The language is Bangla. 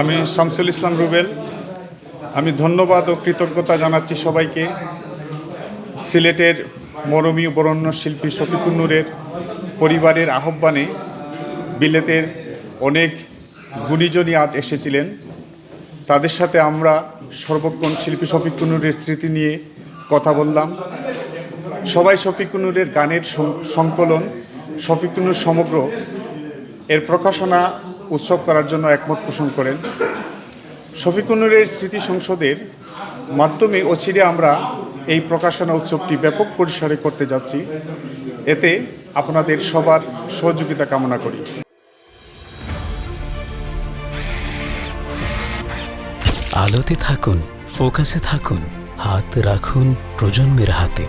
আমি শামসুল ইসলাম রুবেল। আমি ধন্যবাদ ও কৃতজ্ঞতা জানাচ্ছি সবাইকে। সিলেটের মরমী বরণ্য শিল্পী শফিকুর নূরের পরিবারের আহ্বানে বিলেতের অনেক গুণীজনই আজ এসেছিলেন। তাদের সাথে আমরা সর্বক্ষণ শিল্পী শফিকুর নূরের স্মৃতি নিয়ে কথা বললাম। সবাই শফিকুর নূরের গানের সংকলন, শফিকুর নূর সমগ্র এর প্রকাশনা উৎসব করার জন্য একমত পোষণ করেন। শফিকুনুরের স্মৃতি সংসদের মাধ্যমে অচিরে আমরা এই প্রকাশনা উৎসবটি ব্যাপক পরিসরে করতে যাচ্ছি। এতে আপনাদের সবার সহযোগিতা কামনা করি। আলোতে থাকুন, ফোকাসে থাকুন, হাত রাখুন প্রজন্মের হাতে।